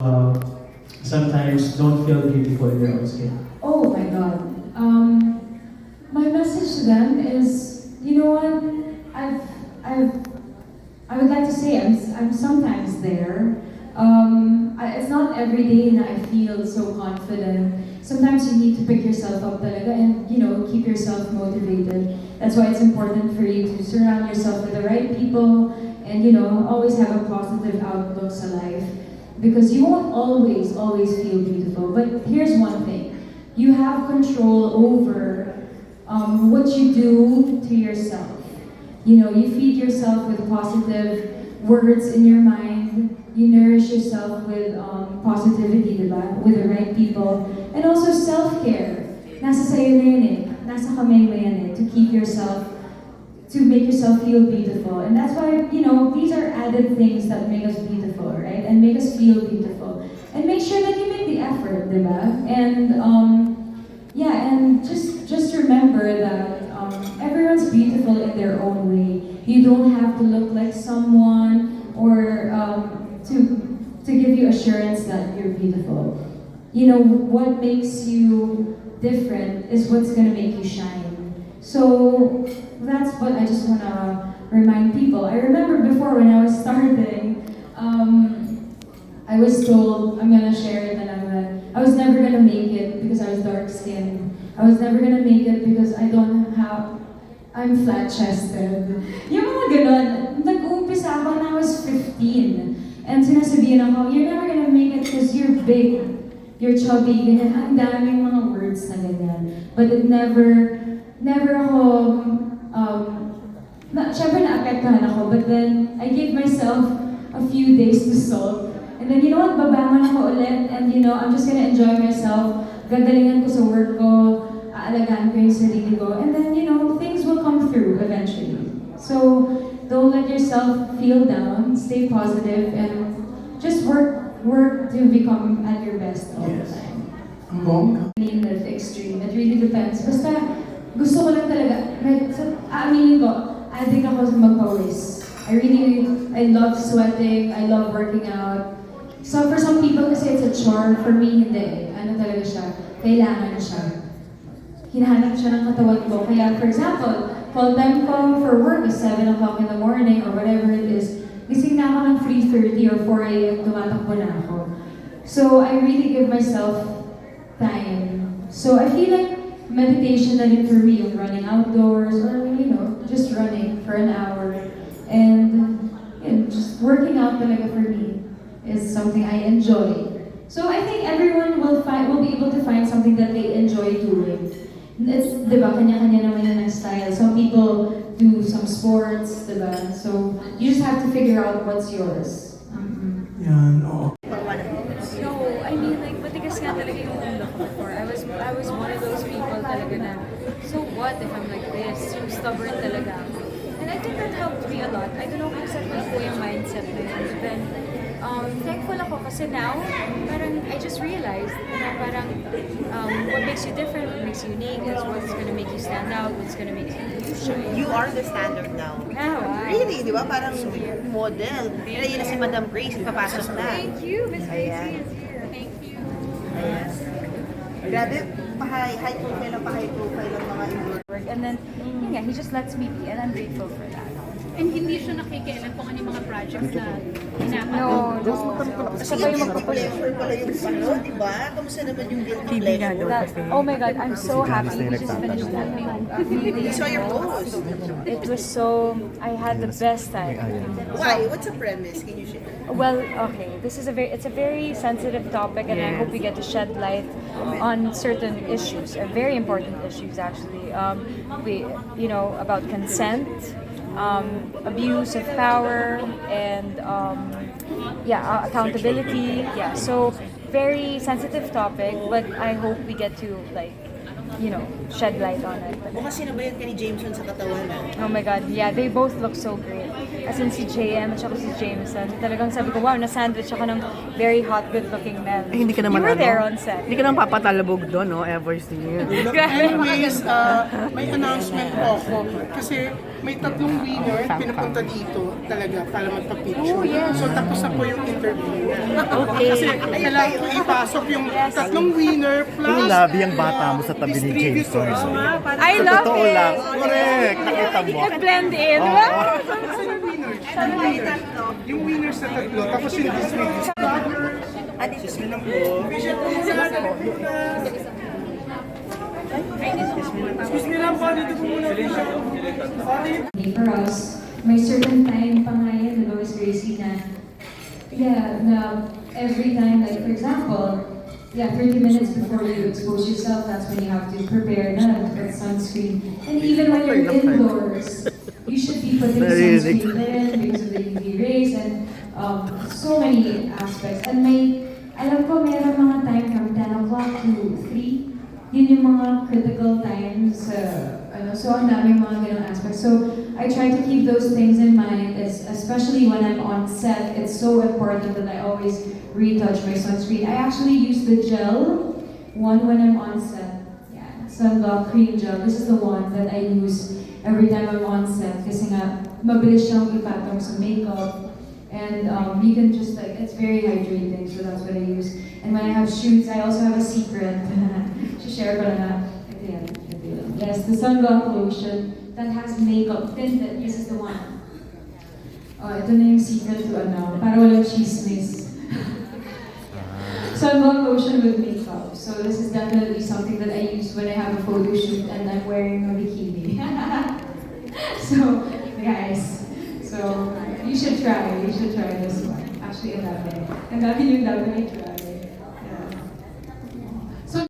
uh, sometimes don't feel beautiful in your own skin? Oh my god. Um, my message to them is, you know what? I've, I've, I would like to say I'm, I'm sometimes there. Um, I, it's not every day that I feel so confident. Sometimes you need to pick yourself up talaga and, you know, keep yourself motivated. That's why it's important for you to surround yourself with the right people and, you know, always have a positive outlook to life. Because you won't always, always feel beautiful. But here's one thing you have control over um, what you do to yourself. You know, you feed yourself with positive words in your mind. You nourish yourself with um, positivity, diba? With the right people. And also self-care. Nasa sa'yo na yun eh. Eh. To keep yourself, to make yourself feel beautiful. And that's why, you know, these are added things that make us beautiful, right? And make us feel beautiful. And make sure that you make the effort, diba? And, um, yeah, and just just remember that um, everyone's beautiful in their own way. You don't have to look like someone or um, to to give you assurance that you're beautiful. You know what makes you different is what's gonna make you shine. So that's what I just wanna remind people. I remember before when I was starting. Um, I was told I'm gonna share it and I'm gonna, I was never gonna make it because I was dark skinned. I was never gonna make it because I don't have, I'm flat chested. Yung mga ganon, nag-uumpisa ako when I was 15. And sinasabihan ako, you're never gonna make it because you're big, you're chubby, ganyan. Ang daming mga words na ganyan. But it never, never ako, um, na, syempre naapektuhan ako, but then I gave myself a few days to solve. And then, you know what, babangon ako ulit, and you know, I'm just gonna enjoy myself. Gagalingan ko sa work ko, aalagaan ko yung sarili ko, and then, you know, things will come through eventually. So, don't let yourself feel down, stay positive, and just work, work to become at your best all the Yes. time Ang bongga. mean the extreme. It really depends. Basta, gusto ko lang talaga, like, sa, aaminin ko, addict ako sa magpawis. I really, I love sweating, I love working out. So for some people kasi it's a chore, for me hindi. Ano talaga siya, kailangan siya. Hinahanap siya ng katawan ko. Kaya for example, call time ko for work is 7 o'clock in the morning or whatever it is. Gising na ako ng 3.30 or 4 a.m. tumatakbo na ako. So I really give myself time. So I feel like meditation na rin for me, yung running outdoors or, you know, just running for an hour. And yun, just working out talaga for me is something I enjoy. So I think everyone will find will be able to find something that they enjoy doing. It's, di ba, kanya-kanya naman style. Some people do some sports, di ba? So you just have to figure out what's yours. Mhm. Yan, oo. Talaga na so what if I'm like this? Yung stubborn talaga. And I think that helped me a lot. I don't know kung saan ko yung mindset na yun. But then, um, thankful ako kasi now, parang I just realized na parang um, what makes you different, what makes you unique is what's gonna make you stand out, what's gonna make you shine. You are the standard now. Wow. Really, di ba? Parang model. Kaya yun na si Madam Grace, papasok na. Thank you, Miss Gracie Ayan. is here. Thank you. Grabe, pa-high, high profile ang pa-high profile ng mga endorser. work. And then, yun nga, he just lets me be, and I'm grateful for that. And hindi siya nakikialam kung ano yung mga projects na hinapag. No, no. Kasi yung guilty pleasure pala yung ano, di ba? Kamusta naman yung guilty pleasure? That, oh my God, I'm so happy we just finished that days saw your post. It was so, I had the best time. Why? What's the premise? Can you share? Well, okay, this is a very, it's a very sensitive topic and I hope we get to shed light on certain issues, uh, very important issues actually. Um, we, you know, about consent, um, abuse of power, and um, yeah, uh, accountability. Yeah, so very sensitive topic, but I hope we get to like, you know, shed light on it. Mukhang sinabayan ka ni Jameson sa katawan na. Oh my God, yeah, they both look so great. As in si JM at saka si Jameson. Talagang sabi ko, wow, na-sandwich ako ng very hot, good-looking men. Eh, hindi ka naman You were ano, there on set. Hindi ka naman papatalabog doon, no? Ever since. Grabe. Anyways, uh, may announcement po ako. Kasi may tatlong winner pinapunta dito talaga para magpa-picture. So tapos na po yung interview. Okay. Kasi kailangan ko ipasok yung tatlong winner plus Yung labi ang bata mo sa tabi ni James. distributors. I Sa love totoo it! lang. Correct. Nakita mo. Nag-blend in. Oo. Saan yung winner? Saan yung winner? Yung winner sa tatlo, tapos yung distributors. For us, may certain time pa nga yan, diba, Miss Gracie, na, yeah, na every time, like, for example, yeah, 30 minutes before you expose yourself, that's when you have to prepare na, put sunscreen. And even when you're indoors, you should be putting sunscreen in because of the UV rays and um, so many aspects. And may, alam ko, meron mga time from 10 o'clock to 3. Yun yung mga critical times. Uh, ano, so, ang daming mga ganong aspects. So, I try to keep those things in mind, es- especially when I'm on set. It's so important that I always retouch my sunscreen. I actually use the gel one when I'm on set. Yeah, sunblock cream gel. This is the one that I use every time I'm on set kasi nga mabilis siyang ipatong sa makeup. And um, you can just like, it's very hydrating, so that's what I use. And when I have shoots, I also have a secret. To share ko na. Yes, the sunblock lotion that has makeup tinted. This is the one. Oh, ito na yung secret to ano, para walang chismis. sunblock lotion with makeup. So this is definitely something that I use when I have a photo shoot and I'm wearing a bikini. so, guys, so you should try. You should try this one. Actually, ang dami. Ang dami yung dami I try.